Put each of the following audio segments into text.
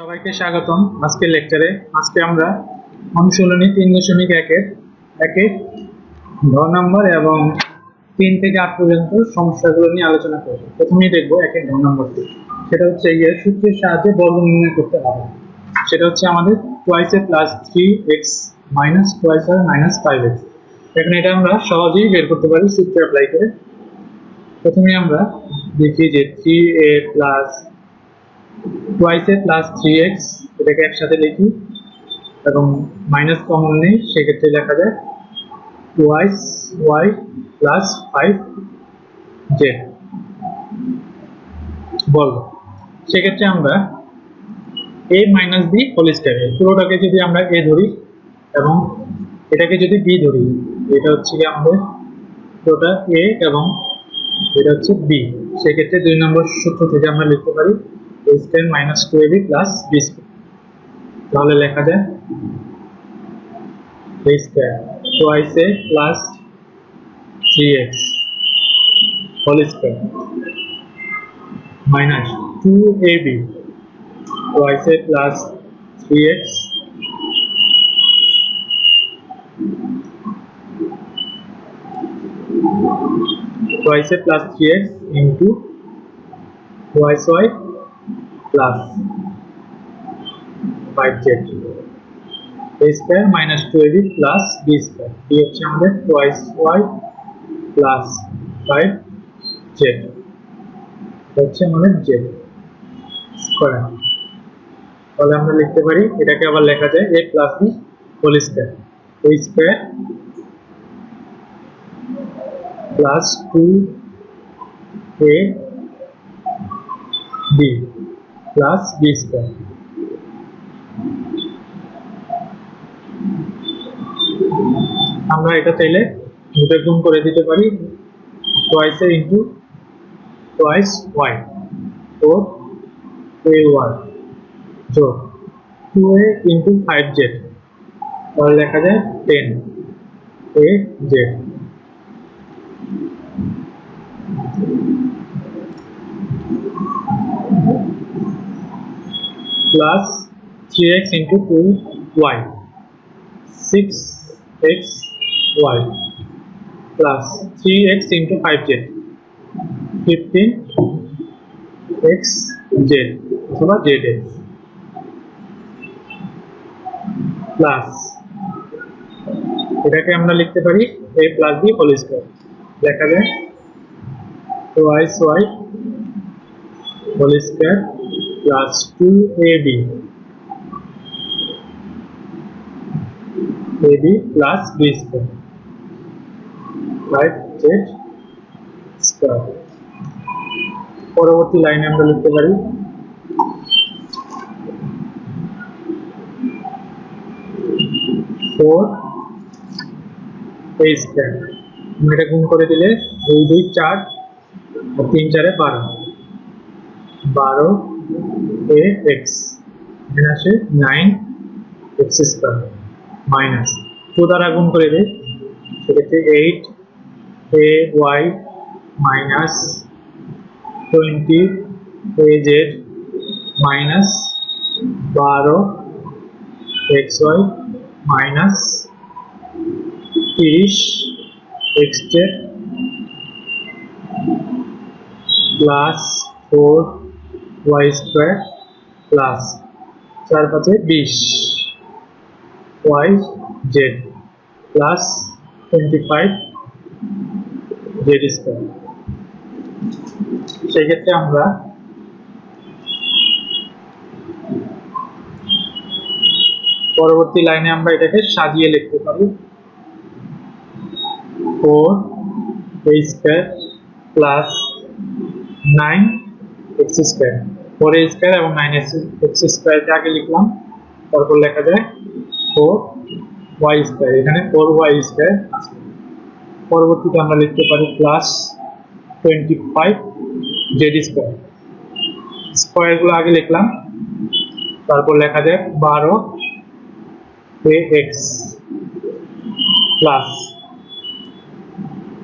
সবাইকে স্বাগতম আজকের লেকচারে আজকে আমরা অনুশীলনী তিন দশমিক একের একে ঘ নম্বর এবং তিন থেকে আট পর্যন্ত সমস্যাগুলো নিয়ে আলোচনা করব। প্রথমেই দেখব একের ঘ নম্বরটি সেটা হচ্ছে ইয়ে সূত্রের সাহায্যে বর্গ নির্ণয় করতে হবে। সেটা হচ্ছে আমাদের twice a plus three x minus twice r minus five x এখন এটা আমরা সহজেই বের করতে পারি সূত্র অ্যাপ্লাই করে। প্রথমে আমরা দেখি যে three a plus twice a plus three এটাকে একসাথে লিখি। এবং মাইনাস কমন নেই, সেক্ষেত্রে লেখা যায় twice y plus five z বলব। সেক্ষেত্রে আমরা a minus b whole square পুরোটাকে যদি আমরা এ ধরি এবং এটাকে যদি বি ধরি, এটা হচ্ছে কি আমাদের পুরোটা এ এবং এটা হচ্ছে বি সেক্ষেত্রে দুই নম্বর সূত্র থেকে আমরা লিখতে পারি a square minus two a b plus b square তাহলে লেখা যায় a square twice a plus three x whole square minus two a b twice a plus three x twice a plus 3x into twice y plus 5z a square minus 2ab plus b square b হচ্ছে আমাদের twice y plus 5z হচ্ছে আমাদের z square তাহলে আমরা লিখতে পারি এটাকে আবার লেখা যায় a plus b whole square a square plus 2 a b plus b square. আমরা এটা চাইলে দুটো গুণ করে দিতে পারি টয়েস এর into twice y four a one যোগ two a into five z তাহলে লেখা যায় ten a z plus 3x into 2y 6x y plus 3x into 5z 15x z অথবা zx প্লাস এটাকে আমরা লিখতে পারি a plus b whole square লেখা যায় twice y whole square plus 2ab ab plus b square. Right z square. পরবর্তী লাইনে আমরা লিখতে পারি এটা গুণ করে দিলে দুই দুই, চার তিন, চারে বারো। বারো এ এক্স এখানে আসে nine x square minus two দ্বারা গুণ করে দিই সেক্ষেত্রে eight a y minus twenty a z minus বারো এক্স ওয়াই মাইনাস তিরিশ x z plus four y square plus চার পাঁচে বিশ। Y z plus twenty five z square সেক্ষেত্রে আমরা পরবর্তী লাইনে আমরা এটাকে সাজিয়ে লিখতে পারি। Four a square plus nine x square four a square এবং নাইন এক্স স্কোয়ারকে আগে লিখলাম, তারপর লেখা যায় ফোর ওয়াই স্কোয়ার এখানে ফোর ওয়াই স্কোয়ার পরবর্তীতে আমরা লিখতে পারি plus twenty five z square স্কোয়ারগুলো আগে লিখলাম, তারপর লেখা যায় বারো এ এক্স প্লাস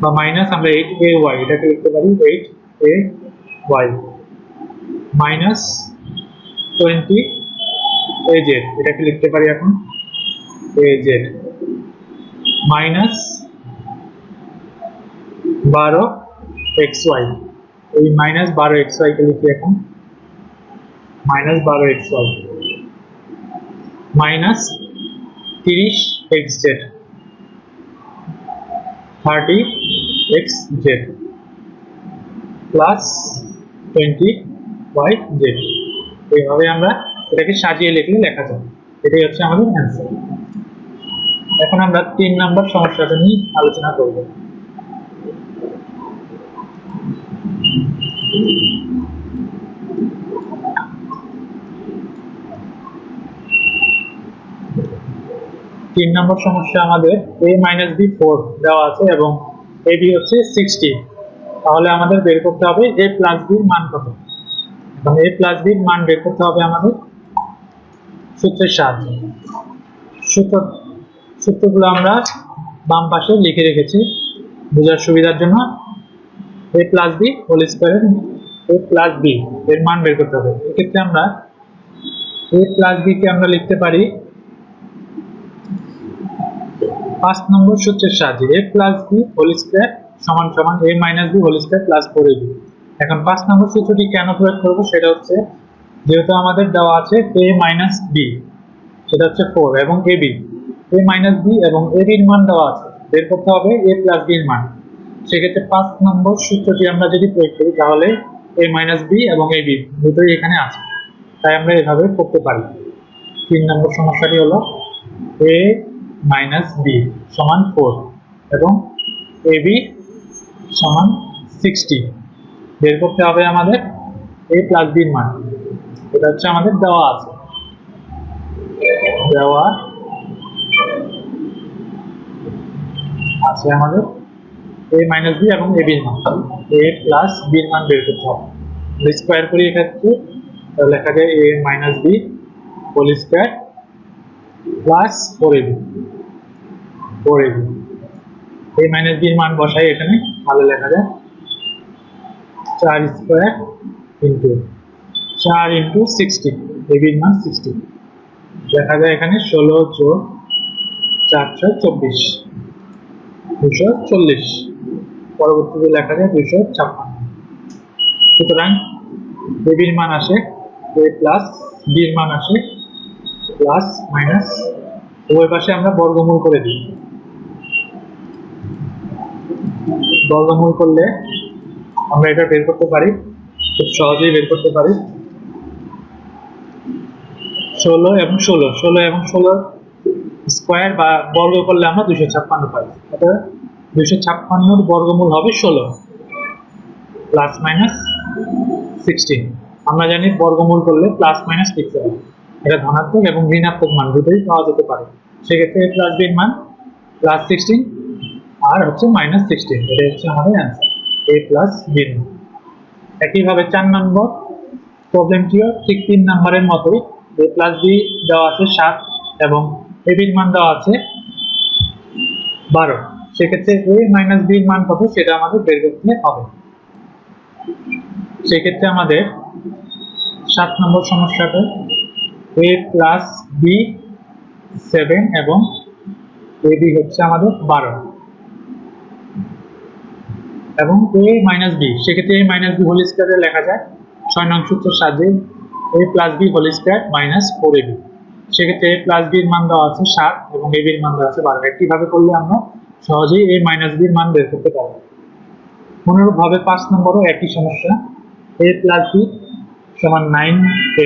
বা মাইনাস আমরা এইট এ ওয়াই এটাকে লিখতে পারি eight a y minus twenty a z এটাকে লিখতে পারি এখন? এ জেড মাইনাস বারো এক্স ওয়াই, এই মাইনাস বারো এক্স ওয়াইকে লিখি এখন? মাইনাস বারো এক্স ওয়াই মাইনাস তিরিশ x z, thirty x z, plus twenty y z এইভাবে আমরা এটাকে সাজিয়ে লিখলে লেখা যায়। এটাই হচ্ছে আমাদের অ্যান্সার এখন আমরা তিন নম্বর সমস্যাটা নিয়ে আলোচনা করব। তিন নম্বর সমস্যা আমাদের a মাইনাস বি ফোর দেওয়া আছে এবং এ বি হচ্ছে সিক্সটি তাহলে আমাদের বের করতে হবে a প্লাস বির মান কত? এবং a প্লাস বির মান বের করতে হবে আমাদের সূত্রের সাহায্যে। সূত্র, সূত্রগুলো আমরা বাম পাশে লিখে রেখেছি বোঝার সুবিধার জন্য। A প্লাস বি হোল স্কোয়ারের a প্লাস বি এর মান বের করতে হবে। এক্ষেত্রে আমরা এ প্লাস বি কে আমরা লিখতে পারি পাঁচ নম্বর সূত্রের সাহায্যে। A plus b whole square সমান সমান a minus b whole square plus four a b এখন পাঁচ নম্বর সূত্রটি কেন প্রয়োগ করব সেটা হচ্ছে, যেহেতু আমাদের দেওয়া আছে a মাইনাস বি সেটা হচ্ছে ফোর এবং a b a minus b এবং এ বির মান দেওয়া আছে, বের করতে হবে এ প্লাস বির মান। সেক্ষেত্রে পাঁচ নম্বর সূত্রটি আমরা যদি প্রয়োগ করি, তাহলে এ মাইনাস বি এবং এ বি দুটোই এখানে আছে। তাই আমরা এভাবে করতে পারি। তিন নম্বর সমস্যাটি হলো এ মাইনাস বি সমান ফোর এবং এ বি সমান সিক্সটি বের করতে হবে আমাদের এ প্লাস বির মান। এটা হচ্ছে আমাদের দেওয়া আছে। দেওয়া আছে আমাদের এ মাইনাস বি এবং এ বির মান। এ প্লাস বির মান বের করতে হবে। স্কোয়ার করি এক্ষেত্রে। তাহলে লেখা যায় a minus b whole square plus four a b four a b a minus বির মান বসাই এখানে। তাহলে লেখা যায় চার স্কোয়ার ইন্টু চার ইন্টু সিক্সটি এ বির মান সিক্সটি। দেখা যায় এখানে ষোলো যোগ চারশো চব্বিশ, দুশো চল্লিশ। পরবর্তীতে লেখা যায় দুশো ছাপ্পান্ন। সুতরাং এবির মান আসে এ প্লাস বির মান আসে প্লাস মাইনাস উভয় পাশে আমরা বর্গমূল করে দিই। বর্গমূল করলে আমরা এটা বের করতে পারি। খুব সহজেই বের করতে পারি। ষোলো এবং ষোলো। ষোলো এবং ষোলো স্কোয়ার বা বর্গ করলে আমরা দুশো ছাপ্পান্ন পাই। অর্থাৎ দুশো ছাপ্পান্নর বর্গমূল হবে ষোলো। Plus minus sixteen. আমরা জানি বর্গমূল করলে প্লাস মাইনাস লিখতে হবে এটা ধনাত্মক এবং ঋণাত্মক মান দুটোই পাওয়া যেতে পারে। সেক্ষেত্রে প্লাস বির মান প্লাস সিক্সটিন আর হচ্ছে মাইনাস সিক্সটিন। এটা হচ্ছে আমাদের অ্যান্সার এ প্লাস বির মান একইভাবে চার নম্বর প্রবলেমটিও ঠিক তিন নম্বরের মতোই এ প্লাস বি দেওয়া আছে সাত এবং এ বির মান দেওয়া আছে বারো। সেক্ষেত্রে এ মাইনাস বির মান কত? সেটা আমাদের বের করতে হবে। সেক্ষেত্রে আমাদের সাত নম্বর সমস্যাটা এ প্লাস বি সেভেন এবং এ বি হচ্ছে আমাদের বারো। এবং এ মাইনাস বি সেক্ষেত্রে এ মাইনাস বি হোল স্কোয়ারে লেখা যায়। ছয় নং সূত্রের সাহায্যে a plus b whole square minus four a b সেক্ষেত্রে এ প্লাস বির মান দেওয়া আছে সাত এবং এ বির মান দেওয়া আছে বারো। একইভাবে করলে আমরা সহজেই এ মাইনাস বির মান বের করতে পারব। অনুরূপভাবে পাঁচ নম্বরও একই সমস্যা। এ প্লাস বি সমান নাইন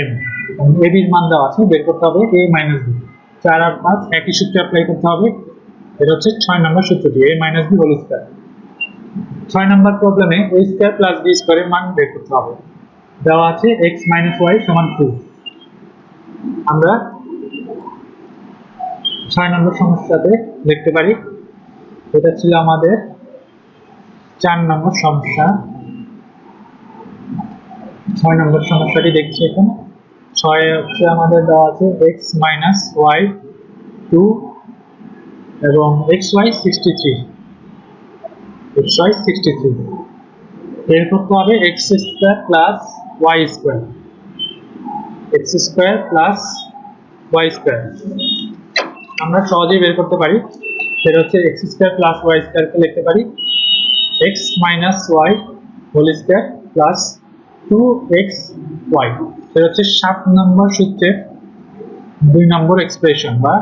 এম এবং এ বির মান দেওয়া আছে, বের করতে হবে এ মাইনাস বি চার আর পাঁচ, একই সূত্রে অ্যাপ্লাই করতে হবে। এটা হচ্ছে ছয় নম্বর সূত্রটি a minus b whole square ছয় নম্বর প্রবলেমে এ স্কোয়ার প্লাস বি মান বের করতে হবে। দেওয়া আছে এক্স মাইনাস ওয়াই টু আমরা ছয় নম্বর সমস্যাতে লিখতে পারি। এটা ছিল আমাদের চার নম্বর সমস্যা। ছয় নম্বর সমস্যাটি দেখছি এখন। ছয় হচ্ছে আমাদের দেওয়া আছে এক্স মাইনাস ওয়াই টু এবং x y sixty three x square আমরা সহজেই বের করতে পারি। সেটা হচ্ছে এক্স স্কোয়ার প্লাস ওয়াই স্কোয়ারকে লিখতে পারি। X minus y whole square plus two x y সেটা হচ্ছে সাত নম্বর সূত্রের দুই নম্বর এক্সপ্রেশন বা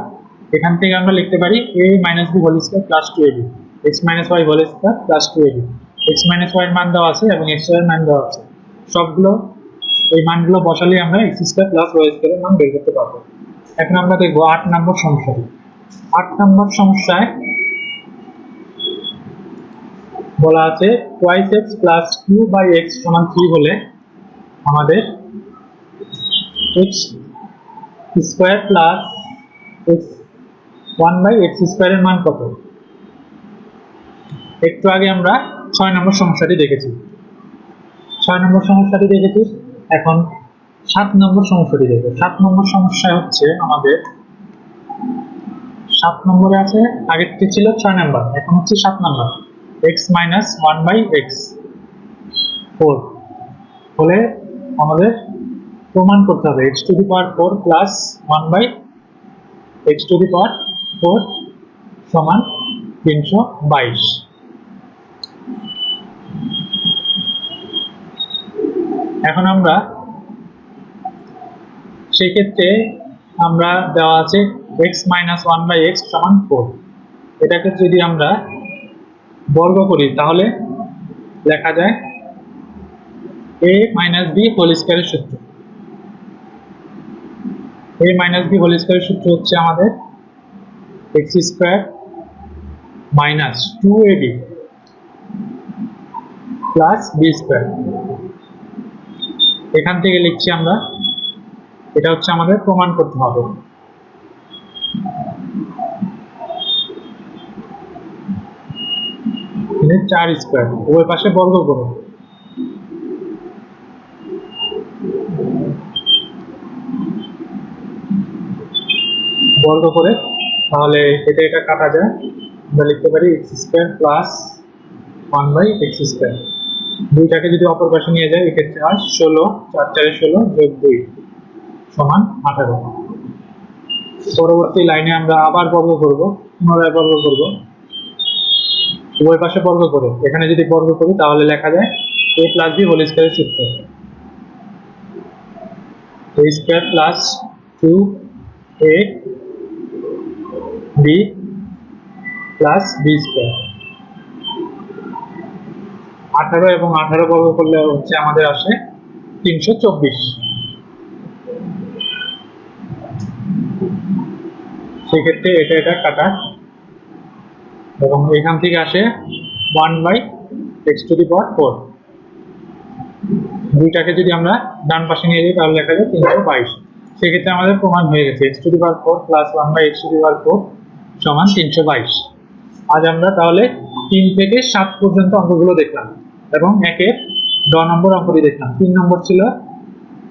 এখান থেকে আমরা লিখতে পারি a minus b whole square plus two a b x minus y whole square plus two a b x minus y মান দেওয়া আছে এবং এক্স ওয়াই মান দেওয়া আছে। সবগুলো, এই মানগুলো বসালে আমরা এক্স স্কোয়ার প্লাস ওয়াই স্কোয়ারের মান বের করতে পারব। এখন আমরা দেখব আট নম্বর সমস্যাটি আট নম্বর সমস্যায় বলা আছে twice x plus two by x সমান থ্রি হলে আমাদের x square plus x one by x স্কোয়ারের মান কত? একটু আগে আমরা ছয় নম্বর সমস্যাটি দেখেছি। ছয় নম্বর সমস্যাটি দেখেছি, এখন সাত নম্বর সমস্যাটি দেখব। সাত নম্বর সমস্যা হচ্ছে আমাদের, সাত নম্বরে আছে, আগেরটি ছিল ছয় নম্বর, এখন হচ্ছে সাত নম্বর। X minus one by x four হলে আমাদের প্রমাণ করতে হবে x to the power four plus one by x to the power four সমান তিনশো বাইশ। এখন আমরা সেই ক্ষেত্রে আমরা দেওয়া আছে x minus one by x সমান ফোর এটাকে যদি আমরা বর্গ করি, তাহলে লেখা যায় এ মাইনাস বি হোল স্কোয়ারের সূত্র। এ মাইনাস বি হোল স্কোয়ারের সূত্র হচ্ছে আমাদের x square minus two a b plus b square এখান থেকে লিখছি আমরা, এটা হচ্ছে আমাদের প্রমাণ করতে হবে। চার স্কোয়ার উভয় পাশে বর্গ করুন বর্গ করে, তাহলে এটা এটা কাটা যায়। আমরা লিখতে পারি x square plus one by x square দুইটাকে যদি অপর পাশে নিয়ে যায়, এক্ষেত্রে হয় ষোলো, চার, চারে ষোলো যোগ দুই সমান আঠারো। পরবর্তী লাইনে আমরা আবার বর্গ করব, পুনরায় বর্গ করব। উভয় পাশে বর্গ করে, এখানে যদি বর্গ করি, তাহলে লেখা যায় এ প্লাস বি হোল স্কোয়ারের সূত্র। A square plus two a b plus b square আঠারো এবং আঠারো বর্গ করলে হচ্ছে আমাদের আসে তিনশো চব্বিশ। সেক্ষেত্রে এটা এটা কাটা। এবং এখান থেকে আসে one by x to the power four. দুইটাকে যদি আমরা ডান পাশে নিয়ে যাই, তাহলে লেখা যায় তিনশো বাইশ। সেক্ষেত্রে আমাদের প্রমাণ হয়ে গেছে, x to the power four plus one by x to the power four সমান তিনশো বাইশ। আজ আমরা তাহলে তিন থেকে সাত পর্যন্ত অঙ্কগুলো দেখলাম এবং একের দ নম্বর অঙ্কটি দেখলাম। তিন নম্বর ছিল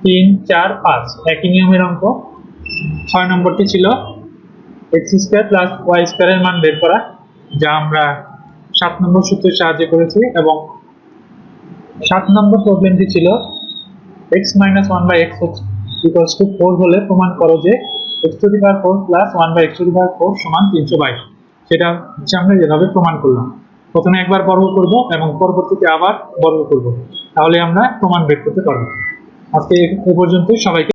তিন, চার, পাঁচ। একই নিয়মের অঙ্ক। ছয় নম্বরটি ছিল এক্স স্কোয়ার প্লাস ওয়াই স্কোয়ারের মান বের করা, যা আমরা সাত নম্বর সূত্রের সাহায্যে করেছি এবং সাত নম্বর প্রবলেমটি ছিল x minus one by x equals two four হলে প্রমাণ করো যে x to the power four plus one by x to the power four সমান তিনশো বাইশ। সেটা হচ্ছে আমরা যেভাবে প্রমাণ করলাম। প্রথমে একবার বর্গ করব এবং পরবর্তীতে আবার বর্গ করব। তাহলে আমরা প্রমাণ বের করতে পারব। আজকে এ পর্যন্তই, সবাইকে